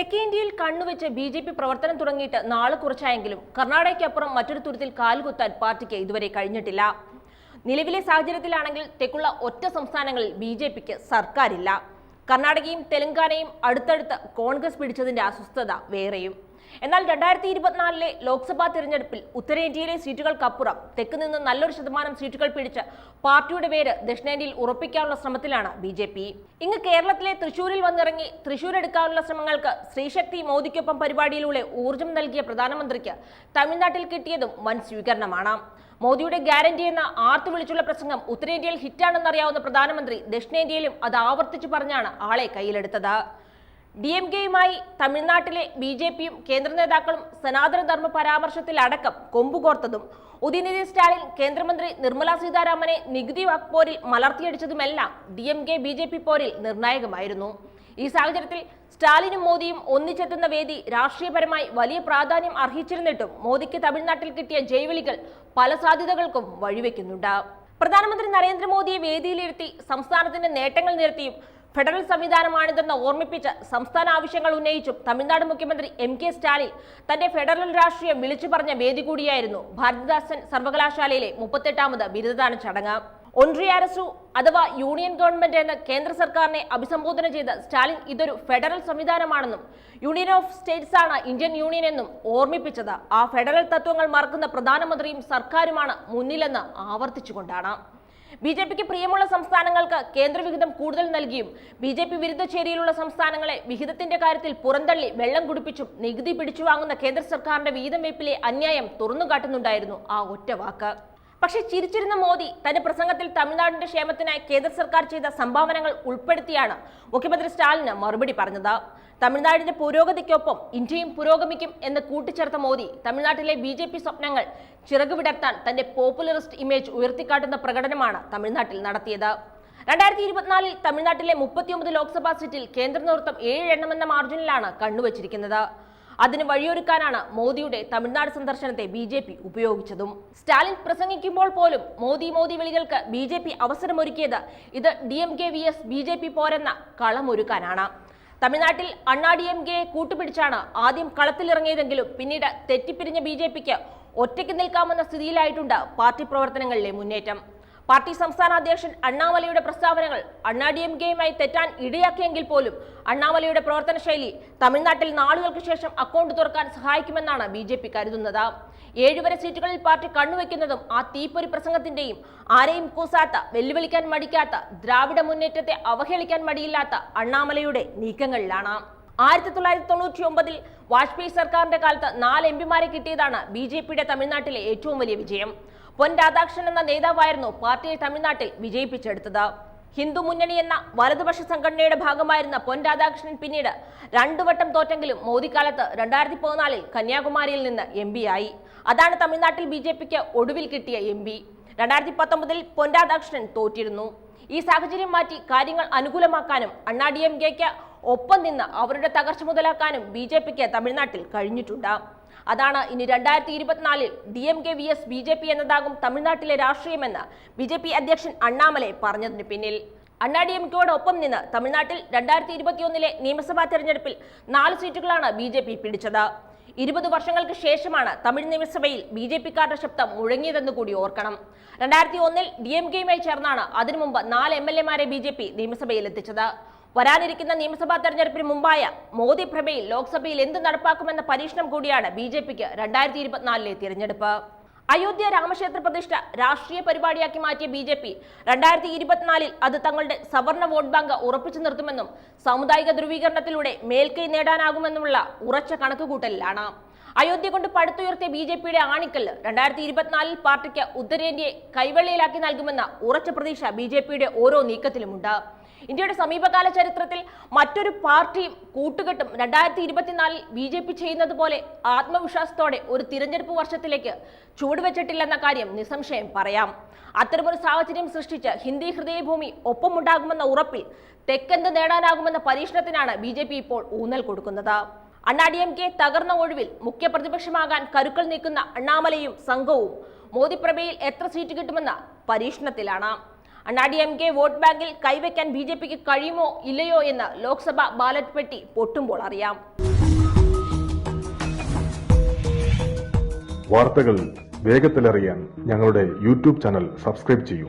തെക്കേ ഇന്ത്യയിൽ കണ്ണുവെച്ച് B J P പ്രവർത്തനം തുടങ്ങിയിട്ട് നാളെ കുറച്ചായെങ്കിലും കർണാടകയ്ക്കപ്പുറം മറ്റൊരു തുരത്തിൽ കാലുകുത്താൻ പാർട്ടിക്ക് ഇതുവരെ കഴിഞ്ഞിട്ടില്ല. നിലവിലെ സാഹചര്യത്തിലാണെങ്കിൽ തെക്കുള്ള ഒറ്റ സംസ്ഥാനങ്ങളിൽ ബി ജെ പിക്ക് സർക്കാരില്ല. കർണാടകയും തെലങ്കാനയും അടുത്തടുത്ത് കോൺഗ്രസ് പിടിച്ചതിന്റെ അസ്വസ്ഥത വേറെയും. എന്നാൽ രണ്ടായിരത്തി ഇരുപത്തിനാലിലെ ലോക്സഭാ തിരഞ്ഞെടുപ്പിൽ ഉത്തരേന്ത്യയിലെ സീറ്റുകൾക്കപ്പുറം തെക്ക് നിന്ന് നല്ലൊരു ശതമാനം സീറ്റുകൾ പിടിച്ച് പാർട്ടിയുടെ പേര് ദക്ഷിണേന്ത്യയിൽ ഉറപ്പിക്കാനുള്ള ശ്രമത്തിലാണ് ബി ജെ പി. ഇങ്ങ് കേരളത്തിലെ തൃശൂരിൽ വന്നിറങ്ങി തൃശൂർ എടുക്കാനുള്ള ശ്രമങ്ങൾക്ക് സ്ത്രീശക്തി മോദിക്കൊപ്പം പരിപാടിയിലൂടെ ഊർജം നൽകിയ പ്രധാനമന്ത്രിക്ക് തമിഴ്നാട്ടിൽ കിട്ടിയതും വൻ സ്വീകരണമാണ്. മോദിയുടെ ഗ്യാരണ്ടി എന്ന ആർത്തു വിളിച്ചുള്ള പ്രസംഗം ഉത്തരേന്ത്യയിൽ ഹിറ്റാണെന്നറിയാവുന്ന പ്രധാനമന്ത്രി ദക്ഷിണേന്ത്യയിലും അത് ആവർത്തിച്ചു പറഞ്ഞാണ് ആളെ കയ്യിലെടുത്തത്. ഡി എം കെയുമായി തമിഴ്നാട്ടിലെ ബി ജെ പിയും കേന്ദ്ര നേതാക്കളും സനാതനധർമ്മ പരാമർശത്തിലടക്കം കൊമ്പുകോർത്തതും ഉദയനിധി സ്റ്റാലിൻ കേന്ദ്രമന്ത്രി നിർമ്മലാ സീതാരാമനെ നികുതി വാക്പോരിൽ മലർത്തിയടിച്ചതുമെല്ലാം D M K B J P പോരിൽ നിർണായകമായിരുന്നു. ഈ സാഹചര്യത്തിൽ സ്റ്റാലിനും മോദിയും ഒന്നിച്ചെത്തുന്ന വേദി രാഷ്ട്രീയപരമായി വലിയ പ്രാധാന്യം അർഹിച്ചിരുന്നിട്ടും മോദിക്ക് തമിഴ്നാട്ടിൽ കിട്ടിയ ജൈവിളികൾ പല സാധ്യതകൾക്കും വഴിവെക്കുന്നുണ്ട്. പ്രധാനമന്ത്രി നരേന്ദ്രമോദിയെ വേദിയിലിരുത്തി സംസ്ഥാനത്തിന്റെ നേട്ടങ്ങൾ നിരത്തിയും ഫെഡറൽ സംവിധാനമാണിതെന്ന് ഓർമ്മിപ്പിച്ച് സംസ്ഥാന ആവശ്യങ്ങൾ ഉന്നയിച്ചും തമിഴ്നാട് മുഖ്യമന്ത്രി എം കെ സ്റ്റാലിൻ തന്റെ ഫെഡറൽ രാഷ്ട്രീയം വിളിച്ചു പറഞ്ഞ വേദി കൂടിയായിരുന്നു ഭാരതിദാസൻ സർവകലാശാലയിലെ മുപ്പത്തെട്ടാമത് ബിരുദദാന ചടങ്ങ്. ഒൻട്രിയാരസു അഥവാ യൂണിയൻ ഗവൺമെന്റ് എന്ന് കേന്ദ്ര സർക്കാരിനെ അഭിസംബോധന ചെയ്ത സ്റ്റാലിൻ ഇതൊരു ഫെഡറൽ സംവിധാനമാണെന്നും യൂണിയൻ ഓഫ് സ്റ്റേറ്റ്സ് ആണ് ഇന്ത്യൻ യൂണിയൻ എന്നും ഓർമ്മിപ്പിച്ചത്. ആ ഫെഡറൽ തത്വങ്ങൾ മറക്കുന്ന പ്രധാനമന്ത്രിയും സർക്കാരുമാണ് മുന്നിലെന്ന് ആവർത്തിച്ചുകൊണ്ടാണ്. ബി ജെ പിക്ക് പ്രിയമുള്ള സംസ്ഥാനങ്ങൾക്ക് കേന്ദ്രവിഹിതം കൂടുതൽ നൽകിയും ബി ജെ പി വിരുദ്ധ ചേരിയിലുള്ള സംസ്ഥാനങ്ങളെ വിഹിതത്തിന്റെ കാര്യത്തിൽ പുറന്തള്ളി വെള്ളം കുടിപ്പിച്ചും നികുതി പിടിച്ചു വാങ്ങുന്ന കേന്ദ്ര സർക്കാരിന്റെ വിഹിതം വെപ്പിലെ അന്യായം തുറന്നുകാട്ടുന്നുണ്ടായിരുന്നു ആ ഒറ്റ വാക്ക്. പക്ഷേ ചിരിച്ചിരുന്ന മോദി തന്റെ പ്രസംഗത്തിൽ തമിഴ്നാടിന്റെ ക്ഷേമത്തിനായി കേന്ദ്ര സർക്കാർ ചെയ്ത സംഭാവനകൾ ഉൾപ്പെടുത്തിയാണ് മുഖ്യമന്ത്രി സ്റ്റാലിന് മറുപടി പറഞ്ഞത്. തമിഴ്നാടിന്റെ പുരോഗതിക്കൊപ്പം ഇന്ത്യയും പുരോഗമിക്കും എന്ന് കൂട്ടിച്ചേർത്ത മോദി തമിഴ്നാട്ടിലെ ബി ജെ പി സ്വപ്നങ്ങൾ ചിറകു വിടർത്താൻ തന്റെ പോപ്പുലറിസ്റ്റ് ഇമേജ് ഉയർത്തിക്കാട്ടുന്ന പ്രകടനമാണ് തമിഴ്നാട്ടിൽ നടത്തിയത്. രണ്ടായിരത്തി ഇരുപത്തിനാലിൽ തമിഴ്നാട്ടിലെ മുപ്പത്തിയൊമ്പത് ലോക്സഭാ സീറ്റിൽ കേന്ദ്ര നേതൃത്വം ഏഴെണ്ണമെന്ന മാർജിനിലാണ് കണ്ണുവച്ചിരിക്കുന്നത്. അതിന് വഴിയൊരുക്കാനാണ് മോദിയുടെ തമിഴ്നാട് സന്ദർശനത്തെ ബി ജെ പി ഉപയോഗിച്ചതും. സ്റ്റാലിൻ പ്രസംഗിക്കുമ്പോൾ പോലും മോദി മോദി വിളികൾക്ക് ബി ജെ പി അവസരമൊരുക്കിയത് ഇത് D M K V S B J P പോരെന്ന കളമൊരുക്കാനാണ്. തമിഴ്നാട്ടിൽ അണ്ണാ ഡി എം കെയെ കൂട്ടുപിടിച്ചാണ് ആദ്യം കളത്തിലിറങ്ങിയതെങ്കിലും പിന്നീട് തെറ്റിപ്പിരിഞ്ഞ ബി ജെ പിക്ക് ഒറ്റയ്ക്ക് നിൽക്കാമെന്ന സ്ഥിതിയിലായിട്ടുണ്ട് പാർട്ടി പ്രവർത്തനങ്ങളിലെ മുന്നേറ്റം. പാർട്ടി സംസ്ഥാന അധ്യക്ഷൻ അണ്ണാമലയുടെ പ്രസ്താവനകൾ അണ്ണാ ഡി എം കെയുമായി തെറ്റാൻ ഇടയാക്കിയെങ്കിൽ പോലും അണ്ണാമലയുടെ പ്രവർത്തന ശൈലി തമിഴ്നാട്ടിൽ നാളുകൾക്ക് ശേഷം അക്കൗണ്ട് തുറക്കാൻ സഹായിക്കുമെന്നാണ് ബി കരുതുന്നത്. ഏഴുവരെ സീറ്റുകളിൽ പാർട്ടി കണ്ണുവെക്കുന്നതും ആ തീപ്പൊരി പ്രസംഗത്തിന്റെയും ആരെയും കൂസാത്ത വെല്ലുവിളിക്കാൻ മടിക്കാത്ത ദ്രാവിഡ മുന്നേറ്റത്തെ അവഹേളിക്കാൻ മടിയില്ലാത്ത അണ്ണാമലയുടെ നീക്കങ്ങളിലാണ്. ആയിരത്തി തൊള്ളായിരത്തി തൊണ്ണൂറ്റി ഒമ്പതിൽ വാജ്പേയി സർക്കാരിന്റെ കാലത്ത് നാല് എം പിമാരെ കിട്ടിയതാണ് ബി ജെ പിയുടെ തമിഴ്നാട്ടിലെ ഏറ്റവും വലിയ വിജയം. പൊൻ രാധാകൃഷ്ണൻ എന്ന നേതാവായിരുന്നു പാർട്ടിയെ തമിഴ്നാട്ടിൽ വിജയിപ്പിച്ചെടുത്തത്. ഹിന്ദു മുന്നണി എന്ന വലതുപക്ഷ സംഘടനയുടെ ഭാഗമായിരുന്ന പൊൻ രാധാകൃഷ്ണൻ പിന്നീട് രണ്ടു വട്ടം തോറ്റെങ്കിലും മോദിക്കാലത്ത് രണ്ടായിരത്തി പതിനാലിൽ കന്യാകുമാരിയിൽ നിന്ന് എം ആയി. അതാണ് തമിഴ്നാട്ടിൽ ബി ജെ പിക്ക് ഒടുവിൽ കിട്ടിയ എം പി. രണ്ടായിരത്തി പത്തൊമ്പതിൽ പൊൻ രാധാകൃഷ്ണൻ തോറ്റിരുന്നു. ഈ സാഹചര്യം മാറ്റി കാര്യങ്ങൾ അനുകൂലമാക്കാനും അണ്ണാ ഡി എം കെക്ക് ഒപ്പം നിന്ന് അവരുടെ തകർച്ച മുതലാക്കാനും ബി ജെ പിക്ക് തമിഴ്നാട്ടിൽ കഴിഞ്ഞിട്ടുണ്ട്. അതാണ് ഇനി രണ്ടായിരത്തി ഇരുപത്തിനാലിൽ D M K V S B J P എന്നതാകും തമിഴ്നാട്ടിലെ രാഷ്ട്രീയമെന്ന് ബി ജെ പി അധ്യക്ഷൻ അണ്ണാമലെ പറഞ്ഞതിന് പിന്നിൽ. അണ്ണാ ഡി എം കെയോടൊപ്പം നിന്ന് തമിഴ്നാട്ടിൽ രണ്ടായിരത്തി ഇരുപത്തിയൊന്നിലെ നിയമസഭാ തെരഞ്ഞെടുപ്പിൽ നാല് സീറ്റുകളാണ് ബി ജെ പി പിടിച്ചത്. ഇരുപത് വർഷങ്ങൾക്ക് ശേഷമാണ് തമിഴ് നിയമസഭയിൽ ബി ജെ പിക്കാരുടെ ശബ്ദം മുഴങ്ങിയതെന്ന് കൂടി ഓർക്കണം. രണ്ടായിരത്തി ഒന്നിൽ ഡി എം കെയുമായി ചേർന്നാണ് അതിനു മുമ്പ് നാല് എം എൽ എമാരെ ബി ജെ പി നിയമസഭയിൽ എത്തിച്ചത്. വരാനിരിക്കുന്ന നിയമസഭാ തെരഞ്ഞെടുപ്പിന് മുമ്പായ മോദി പ്രഭയിൽ ലോക്സഭയിൽ എന്ത് നടപ്പാക്കുമെന്ന പരീക്ഷണം കൂടിയാണ് ബി ജെ പിക്ക് രണ്ടായിരത്തി ഇരുപത്തിനാലിലെ തിരഞ്ഞെടുപ്പ്. അയോധ്യ രാമക്ഷേത്ര പ്രതിഷ്ഠ രാഷ്ട്രീയ പരിപാടിയാക്കി മാറ്റിയ ബി ജെ പി രണ്ടായിരത്തി ഇരുപത്തിനാലിൽ അത് തങ്ങളുടെ സവർണ വോട്ട് ബാങ്ക് ഉറപ്പിച്ചു നിർത്തുമെന്നും സാമുദായിക ധ്രുവീകരണത്തിലൂടെ മേൽക്കൈ നേടാനാകുമെന്നുമുള്ള ഉറച്ച കണക്കുകൂട്ടലിലാണ്. അയോധ്യ കൊണ്ട് പടുത്തുയർത്തിയ ബി ജെ പിയുടെ ആണിക്കല്ല് രണ്ടായിരത്തി ഇരുപത്തിനാലിൽ പാർട്ടിക്ക് ഉത്തരേന്ത്യയെ കൈവെള്ളിയിലാക്കി നൽകുമെന്ന ഉറച്ച പ്രതീക്ഷ ബി ജെ പിയുടെ ഓരോ നീക്കത്തിലുമുണ്ട്. ഇന്ത്യയുടെ സമീപകാല ചരിത്രത്തിൽ മറ്റൊരു പാർട്ടി കൂട്ടുകെട്ടും രണ്ടായിരത്തി ഇരുപത്തിനാലിൽ ബി ജെ പി ചെയ്യുന്നത് പോലെ ആത്മവിശ്വാസത്തോടെ ഒരു തിരഞ്ഞെടുപ്പ് വർഷത്തിലേക്ക് ചുവടുവെച്ചിട്ടില്ലെന്ന കാര്യം നിസ്സംശയം പറയാം. അത്തരമൊരു സാഹചര്യം സൃഷ്ടിച്ച് ഹിന്ദി ഹൃദയഭൂമി ഒപ്പമുണ്ടാകുമെന്ന ഉറപ്പിൽ തെക്കെന്ത് നേടാനാകുമെന്ന പരീക്ഷണത്തിനാണ് ബി ജെ പി ഇപ്പോൾ ഊന്നൽ കൊടുക്കുന്നത്. അണ്ണാ ഡി എം കെ തകർന്ന ഒഴിവിൽ മുഖ്യ പ്രതിപക്ഷമാകാൻ കരുക്കൾ നീക്കുന്ന അണ്ണാമലയും സംഘവും മോദി പ്രഭയിൽ എത്ര സീറ്റ് കിട്ടുമെന്ന പരീക്ഷണത്തിലാണ്. Anna D M K vote bank കൈവയ്ക്കാൻ B J പിക്ക് കഴിയുമോ ഇല്ലയോ എന്ന് ലോക്സഭ ബാലറ്റ് പെട്ടി പൊട്ടുമ്പോൾ അറിയാം. വാർത്തകൾ വേഗത്തിലറിയാൻ ഞങ്ങളുടെ യൂട്യൂബ് ചാനൽ സബ്സ്ക്രൈബ് ചെയ്യൂ.